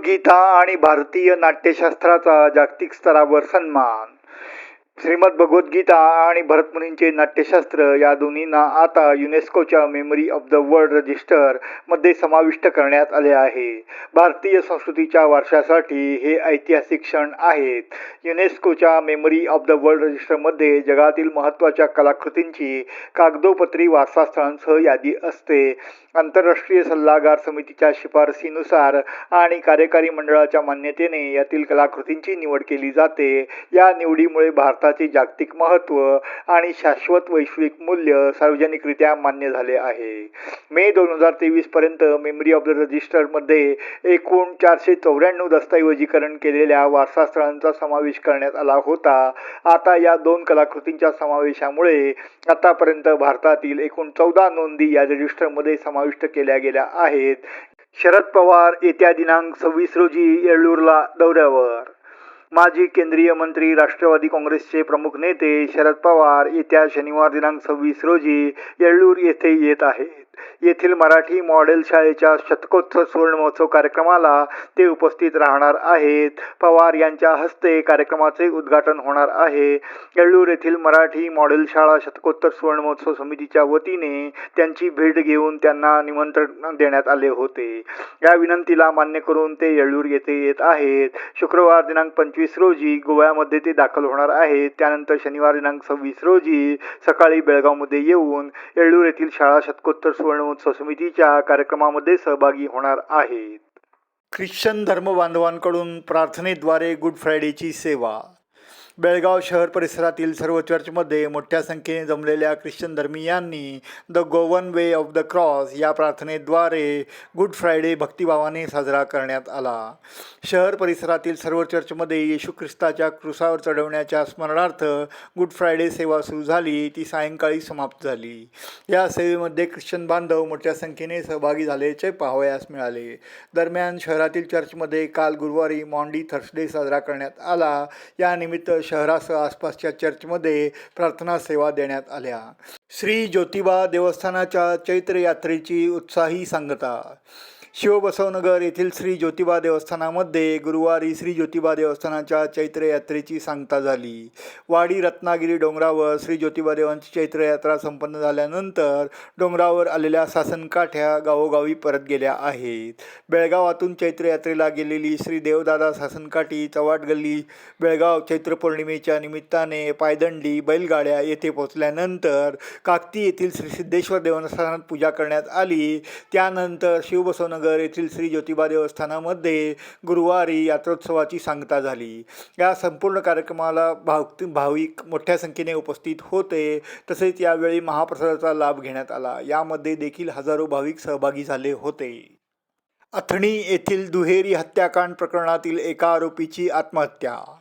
भगवद्गीता आणि भारतीय नाट्यशास्त्राचा जागतिक स्तरावर सन्मान. श्रीमद भगवद्गीता आणि भरतमुनींचे नाट्यशास्त्र या दोन्हींना आता युनेस्कोच्या मेमरी ऑफ द वर्ल्ड रजिस्टरमध्ये समाविष्ट करण्यात आले आहे. भारतीय संस्कृतीच्या वारशासाठी हे ऐतिहासिक क्षण आहेत. युनेस्कोच्या मेमरी ऑफ द वर्ल्ड रजिस्टरमध्ये जगातील महत्त्वाच्या कलाकृतींची कागदोपत्री वारसास्थळांसह यादी असते. आंतरराष्ट्रीय सल्लागार समितीच्या शिफारसीनुसार आणि कार्यकारी मंडळाच्या मान्यतेने यातील कलाकृतींची निवड केली जाते. या निवडीमुळे भारतात भारताचे जागतिक महत्त्व आणि शाश्वत वैश्विक मूल्य सार्वजनिकरित्या मान्य झाले आहे. मे दोन हजार तेवीसपर्यंत मेमरी ऑफ द रजिस्टरमध्ये एकूण चारशे चौऱ्याण्णव दस्तऐवजीकरण केलेल्या वारसास्थळांचा समावेश करण्यात आला होता. आता या दोन कलाकृतींच्या समावेशामुळे आतापर्यंत भारतातील एकूण चौदा नोंदी या रजिस्टरमध्ये समाविष्ट केल्या गेल्या आहेत. शरद पवार येत्या दिनांक सव्वीस रोजी येळूरला दौऱ्यावर माजी केंद्रीय मंत्री राष्ट्रवादी काँग्रेसचे प्रमुख नेते शरद पवार येत्या शनिवार दिनांक सव्वीस रोजी येळ्ळूर येथे येत आहेत. येथील मराठी मॉडेल शाळेच्या शतकोत्सव सुवर्ण महोत्सव कार्यक्रमाला ते उपस्थित राहणार आहेत. पवार यांच्या हस्ते कार्यक्रमाचे उद्घाटन होणार आहे. येळ्ळूर येथील मराठी मॉडेल शाळा शतकोत्तर सुवर्ण महोत्सव समितीच्या वतीने त्यांची भेट घेऊन त्यांना निमंत्रण देण्यात आले होते. या विनंतीला मान्य करून ते येळ्ळूर येथे येत आहेत. शुक्रवार दिनांक पंचवीस रोजी गोव्यामध्ये ते दाखल होणार आहेत. त्यानंतर शनिवार दिनांक सव्वीस रोजी सकाळी बेळगावमध्ये येऊन येळ्ळूर येथील शाळा शतकोत्तर सुवर्ण समितीच्या कार्यक्रमामध्ये सहभागी होणार आहेत. ख्रिश्चन धर्मबांधवांकडून प्रार्थनेद्वारे गुड फ्रायडेची सेवा बेळगाव शहर परिसरातील सर्व चर्चमध्ये मोठ्या संख्येने जमलेल्या Christian धर्मीयांनी the Goan way of the cross या प्रार्थनेद्वारे गुड फ्रायडे भक्तिभावाने साजरा करण्यात आला. शहर परिसरातील सर्व चर्चमध्ये येशू ख्रिस्ताच्या क्रुसावर चढवण्याच्या स्मरणार्थ गुड फ्रायडे सेवा सुरू झाली. ती सायंकाळी समाप्त झाली. या सेवेमध्ये ख्रिश्चन बांधव मोठ्या संख्येने सहभागी झाल्याचे पाहावयास मिळाले. दरम्यान शहरातील चर्चमध्ये काल गुरुवारी मॉन्डी थर्सडे साजरा करण्यात आला. यानिमित्त शहरासह आसपासच्या चर्चमध्ये प्रार्थना सेवा देण्यात आल्या. श्री ज्योतिबा देवस्थानाच्या चैत्र यात्रेची उत्साही सांगता. शिवबसवनगर येथील श्री ज्योतिबा देवस्थानामध्ये गुरुवारी श्री ज्योतिबा देवस्थानाच्या चैत्र यात्रेची सांगता झाली. वाडी रत्नागिरी डोंगरावर श्री ज्योतिबा देवांची चैत्र यात्रा संपन्न झाल्यानंतर डोंगरावर आलेल्या सासनकाठ्या गावोगावी परत गेल्या आहेत. बेळगावातून चैत्र यात्रेला गेलेली श्री देवदादा सासनकाठी चव्हाट गल्ली बेळगाव चैत्र पौर्णिमेच्या निमित्ताने पायदंडी बैलगाड्या येथे पोहोचल्यानंतर काकती येथील श्री सिद्धेश्वर देवस्थानात पूजा करण्यात आली. त्यानंतर शिवबसवनगर येथील श्री ज्योतिबा देवस्थानामध्ये गुरुवारी यात्रोत्सवाची सांगता झाली. या संपूर्ण कार्यक्रमाला भाव भाविक मोठ्या संख्येने उपस्थित होते. तसेच यावेळी महाप्रसादाचा लाभ घेण्यात आला. यामध्ये देखील हजारो भाविक सहभागी झाले होते. अथणी येथील दुहेरी हत्याकांड प्रकरणातील एका आरोपीची आत्महत्या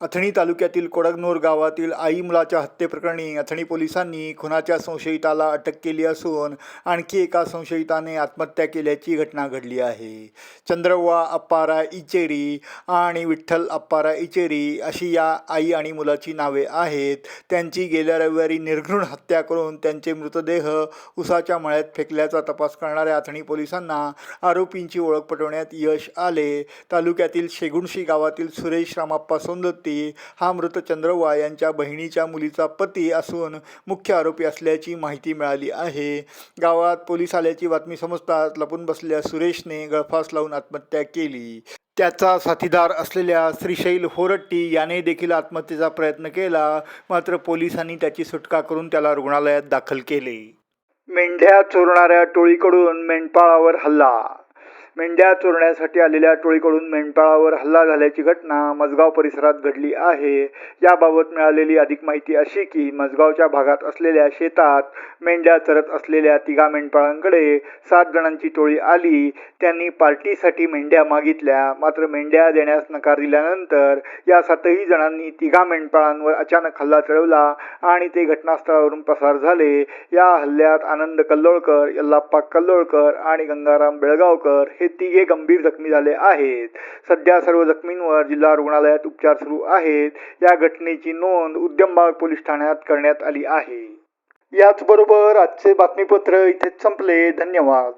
अथणी तालुक्यातील कोडगनूर गावातील आई मुलाच्या हत्येप्रकरणी अथणी पोलिसांनी खुनाच्या संशयिताला अटक केली असून आणखी एका संशयिताने आत्महत्या केल्याची घटना घडली आहे. चंद्रव्वा अप्पारा इचेरी आणि विठ्ठल अप्पारा इचेरी अशी या आई आणि मुलाची नावे आहेत. त्यांची गेल्या रविवारी निर्घृण हत्या करून त्यांचे मृतदेह उसाच्या मळ्यात फेकल्याचा तपास करणाऱ्या अथणी पोलिसांना आरोपींची ओळख पटवण्यात यश आले. तालुक्यातील शेगुणशी गावातील सुरेश रामाप्पा सोंदत्ती हा मृत चंद्रवा यांच्या बहिणीच्या मुलीचा पती असून मुख्य आरोपी असल्याची माहिती मिळाली आहे. गावात पोलीस आल्याची बातमी समजताच लपून बसलेल्या सुरेशने गळफास लावून आत्महत्या केली. त्याचा साथीदार असलेल्या श्रीशैल होरट्टी याने देखील आत्महत्येचा प्रयत्न केला मात्र पोलिसांनी त्याची सुटका करून त्याला रुग्णालयात दाखल केले. मेंढ्या चोरणाऱ्या टोळीकडून मेंढपाळावर हल्ला मेंढ्या चोरण्यासाठी आलेल्या टोळीकडून मेंढपाळावर हल्ला झाल्याची घटना मजगाव परिसरात घडली आहे. याबाबत मिळालेली अधिक माहिती अशी की मजगावच्या भागात असलेल्या शेतात मेंढ्या चरत असलेल्या तिघा मेंढपाळांकडे सात जणांची टोळी आली. त्यांनी पार्टीसाठी मेंढ्या मागितल्या. मात्र मेंढ्या देण्यास नकार दिल्यानंतर या सातही जणांनी तिघा मेंढपाळांवर अचानक हल्ला चढवला आणि ते घटनास्थळावरून पसार झाले. या हल्ल्यात आनंद कल्लोळकर यल्लाप्पा कल्लोळकर आणि गंगाराम बेळगावकर हे तिघे गंभीर जखमी झाले आहेत. सध्या सर्व जखमींवर जिल्हा रुग्णालयात उपचार सुरू आहेत. या घटनेची नोंद उद्यमबाग पोलीस ठाण्यात करण्यात आली आहे. याचबरोबर आजचे बातमीपत्र इथेच संपले. धन्यवाद.